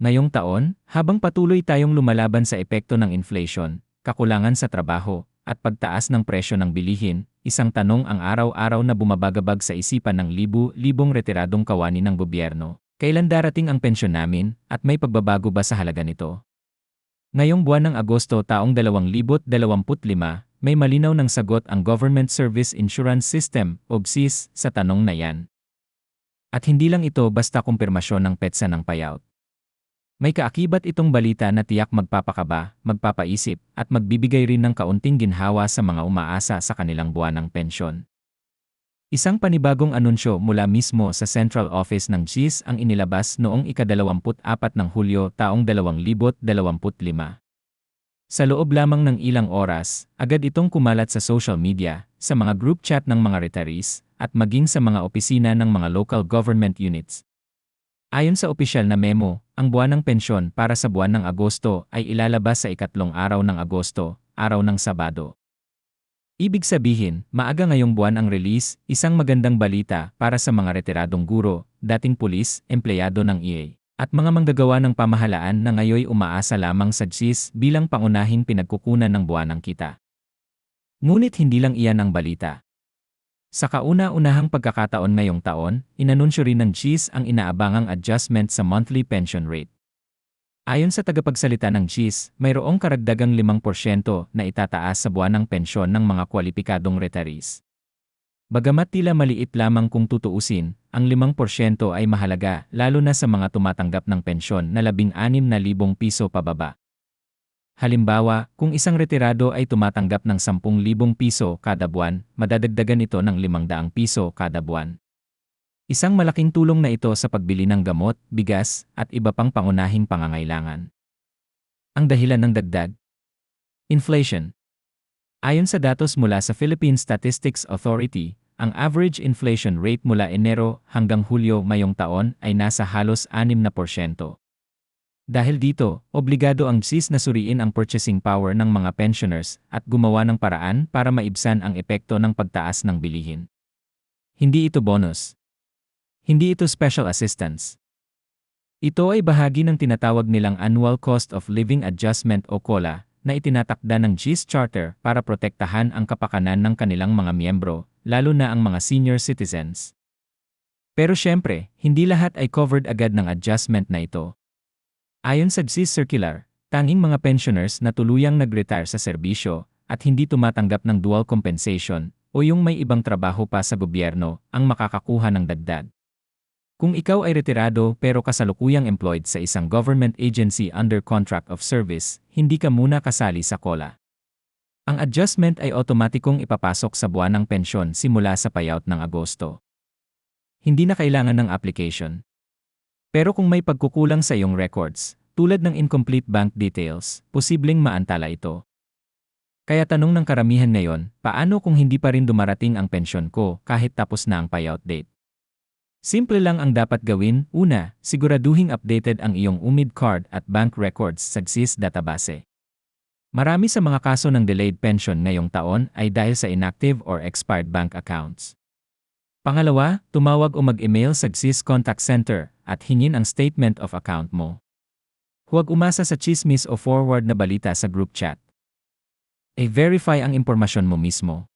Ngayong taon, habang patuloy tayong lumalaban sa epekto ng inflation, kakulangan sa trabaho, at pagtaas ng presyo ng bilihin, isang tanong ang araw-araw na bumabagabag sa isipan ng libu-libong retiradong kawani ng gobyerno. Kailan darating ang pensyon namin, at may pagbabago ba sa halaga nito? Ngayong buwan ng Agosto taong 2025, may malinaw ng sagot ang Government Service Insurance System o GSIS sa tanong na yan. At hindi lang ito basta kumpirmasyon ng petsa ng payout. May kaakibat itong balita na tiyak magpapakaba, magpapaisip, at magbibigay rin ng kaunting ginhawa sa mga umaasa sa kanilang buwanang pensyon. Isang panibagong anunsyo mula mismo sa Central Office ng GIS ang inilabas noong ika-24 ng Hulyo taong 2025. Sa loob lamang ng ilang oras, agad itong kumalat sa social media, sa mga group chat ng mga retirees, at maging sa mga opisina ng mga local government units. Ayon sa opisyal na memo, ang buwan ng pensyon para sa buwan ng Agosto ay ilalabas sa ikatlong araw ng Agosto, araw ng Sabado. Ibig sabihin, maaga ngayong buwan ang release, isang magandang balita para sa mga retiradong guro, dating pulis, empleyado ng EA, at mga manggagawa ng pamahalaan na ngayoy umaasa lamang sa GIS bilang pangunahing pinagkukunan ng buwan ng kita. Ngunit hindi lang iyan ang balita. Sa kauna-unahang pagkakataon ngayong taon, inanunsyo rin ng GIS ang inaabangang adjustment sa monthly pension rate. Ayon sa tagapagsalita ng GIS, mayroong karagdagang 5% na itataas sa buwanang pensyon ng mga kwalipikadong retirees. Bagamat tila maliit lamang kung tutuusin, ang 5% ay mahalaga lalo na sa mga tumatanggap ng pensyon na 16,000 piso pababa. Halimbawa, kung isang retirado ay tumatanggap ng 10,000 piso kada buwan, madadagdagan ito ng 500 piso kada buwan. Isang malaking tulong na ito sa pagbili ng gamot, bigas, at iba pang pangunahing pangangailangan. Ang dahilan ng dagdag? Inflation. Ayon sa datos mula sa Philippine Statistics Authority, ang average inflation rate mula Enero hanggang Hulyo mayong taon ay nasa halos 6%. Dahil dito, obligado ang SIS na suriin ang purchasing power ng mga pensioners at gumawa ng paraan para maibsan ang epekto ng pagtaas ng bilihin. Hindi ito bonus. Hindi ito special assistance. Ito ay bahagi ng tinatawag nilang Annual Cost of Living Adjustment o COLA na itinatakda ng GIS Charter para protektahan ang kapakanan ng kanilang mga miyembro, lalo na ang mga senior citizens. Pero syempre, hindi lahat ay covered agad ng adjustment na ito. Ayon sa GSIS Circular, tanging mga pensioners na tuluyang nag-retire sa serbisyo at hindi tumatanggap ng dual compensation o yung may ibang trabaho pa sa gobyerno ang makakakuha ng dagdag. Kung ikaw ay retirado pero kasalukuyang employed sa isang government agency under contract of service, hindi ka muna kasali sa COLA. Ang adjustment ay otomatikong ipapasok sa buwan ng pensyon simula sa payout ng Agosto. Hindi na kailangan ng application. Pero kung may pagkukulang sa iyong records, tulad ng incomplete bank details, posibleng maantala ito. Kaya tanong ng karamihan ngayon, paano kung hindi pa rin dumarating ang pensyon ko kahit tapos na ang payout date? Simple lang ang dapat gawin. Una, siguraduhing updated ang iyong UMID card at bank records sa GSIS database. Marami sa mga kaso ng delayed pension ngayong taon ay dahil sa inactive or expired bank accounts. Pangalawa, tumawag o mag-email sa GSIS Contact Center at hingin ang statement of account mo. Huwag umasa sa chismis o forward na balita sa group chat. I-verify ang impormasyon mo mismo.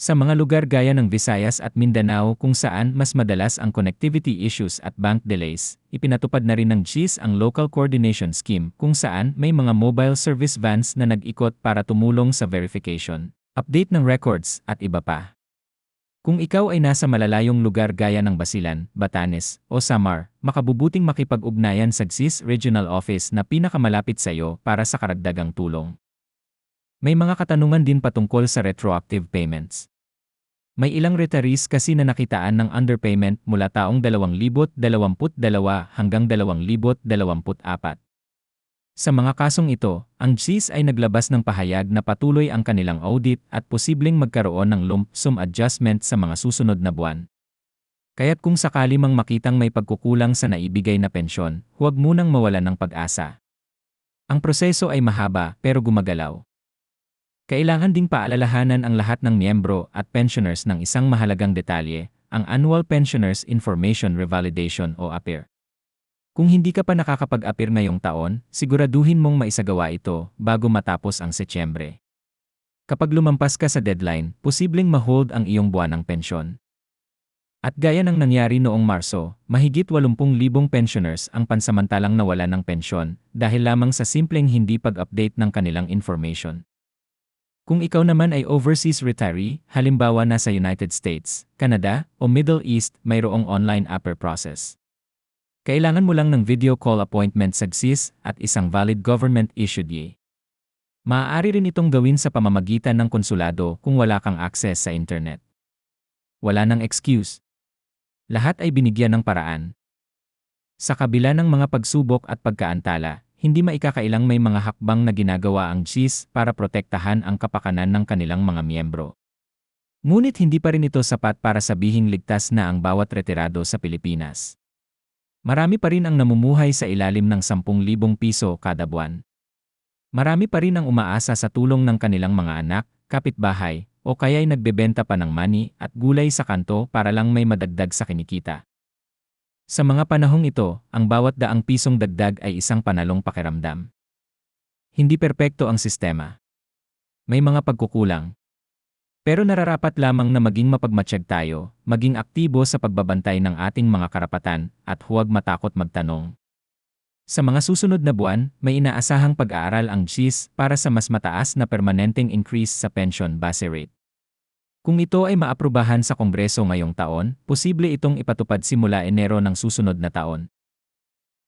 Sa mga lugar gaya ng Visayas at Mindanao kung saan mas madalas ang connectivity issues at bank delays, ipinatupad na rin ng GIS ang Local Coordination Scheme kung saan may mga mobile service vans na nag-ikot para tumulong sa verification, update ng records at iba pa. Kung ikaw ay nasa malalayong lugar gaya ng Basilan, Batanes, o Samar, makabubuting makipag-ugnayan sa GSIS Regional Office na pinakamalapit sa iyo para sa karagdagang tulong. May mga katanungan din patungkol sa retroactive payments. May ilang retirees kasi na nakitaan ng underpayment mula taong 2022 hanggang 2024. Sa mga kasong ito, ang GSIS ay naglabas ng pahayag na patuloy ang kanilang audit at posibleng magkaroon ng lump sum adjustment sa mga susunod na buwan. Kaya't kung sakali mang makitang may pagkukulang sa naibigay na pensyon, huwag munang mawalan ng pag-asa. Ang proseso ay mahaba pero gumagalaw. Kailangan ding paalalahanan ang lahat ng miyembro at pensioners ng isang mahalagang detalye, ang Annual Pensioners Information Revalidation o APIR. Kung hindi ka pa nakakapag-apir ngayong taon, siguraduhin mong maisagawa ito bago matapos ang Setyembre. Kapag lumampas ka sa deadline, posibleng ma-hold ang iyong buwan ng pensyon. At gaya ng nangyari noong Marso, mahigit 80,000 pensioners ang pansamantalang nawala ng pensyon dahil lamang sa simpleng hindi pag-update ng kanilang information. Kung ikaw naman ay overseas retiree, halimbawa nasa United States, Canada, o Middle East, mayroong online upper process. Kailangan mo lang ng video call appointment sa GSIS at isang valid government-issued YE. Maaari rin itong gawin sa pamamagitan ng konsulado kung wala kang access sa internet. Wala nang excuse. Lahat ay binigyan ng paraan. Sa kabila ng mga pagsubok at pagkaantala, hindi maikakailang may mga hakbang na ginagawa ang GSIS para protektahan ang kapakanan ng kanilang mga miyembro. Ngunit hindi pa rin ito sapat para sabihing ligtas na ang bawat retirado sa Pilipinas. Marami pa rin ang namumuhay sa ilalim ng 10,000 piso kada buwan. Marami pa rin ang umaasa sa tulong ng kanilang mga anak, kapitbahay, o kaya'y nagbebenta pa ng mani at gulay sa kanto para lang may madagdag sa kinikita. Sa mga panahong ito, ang bawat daang pisong dagdag ay isang panalong pakiramdam. Hindi perpekto ang sistema. May mga pagkukulang, pero nararapat lamang na maging mapagmatsyag tayo, maging aktibo sa pagbabantay ng ating mga karapatan, at huwag matakot magtanong. Sa mga susunod na buwan, may inaasahang pag-aaral ang GIS para sa mas mataas na permanenteng increase sa pension base rate. Kung ito ay maaprubahan sa Kongreso ngayong taon, posible itong ipatupad simula Enero ng susunod na taon.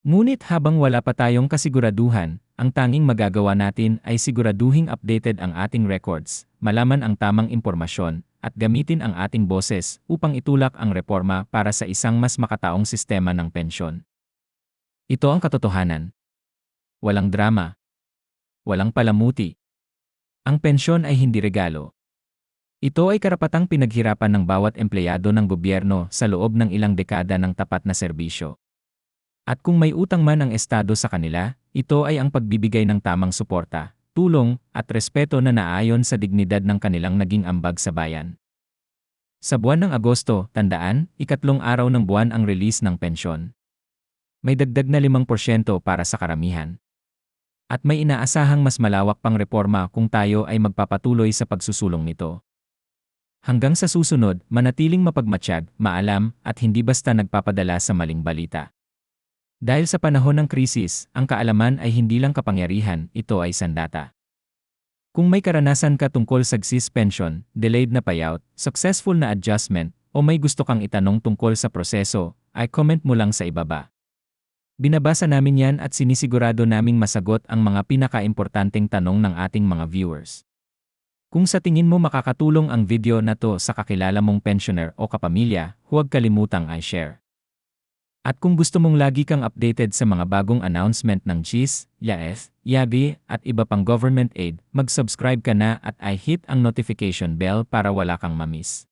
Ngunit habang wala pa tayong kasiguraduhan, ang tanging magagawa natin ay siguraduhing updated ang ating records, malaman ang tamang impormasyon, at gamitin ang ating boses upang itulak ang reforma para sa isang mas makataong sistema ng pensyon. Ito ang katotohanan. Walang drama. Walang palamuti. Ang pensyon ay hindi regalo. Ito ay karapatang pinaghirapan ng bawat empleyado ng gobyerno sa loob ng ilang dekada ng tapat na serbisyo. At kung may utang man ang Estado sa kanila, ito ay ang pagbibigay ng tamang suporta, tulong, at respeto na naayon sa dignidad ng kanilang naging ambag sa bayan. Sa buwan ng Agosto, tandaan, ikatlong araw ng buwan ang release ng pensyon. May dagdag na 5% para sa karamihan. At may inaasahang mas malawak pang reforma kung tayo ay magpapatuloy sa pagsusulong nito. Hanggang sa susunod, manatiling mapagmatsyag, maalam, at hindi basta nagpapadala sa maling balita. Dahil sa panahon ng krisis, ang kaalaman ay hindi lang kapangyarihan, ito ay sandata. Kung may karanasan ka tungkol sa GSIS pension, delayed na payout, successful na adjustment, o may gusto kang itanong tungkol sa proseso, ay comment mo lang sa ibaba. Binabasa namin yan at sinisigurado naming masagot ang mga pinakaimportanteng tanong ng ating mga viewers. Kung sa tingin mo makakatulong ang video na to sa kakilala mong pensioner o kapamilya, huwag kalimutang i-share. At kung gusto mong lagi kang updated sa mga bagong announcement ng GIS, YAF, YABI at iba pang government aid, mag-subscribe ka na at i-hit ang notification bell para wala kang mamiss.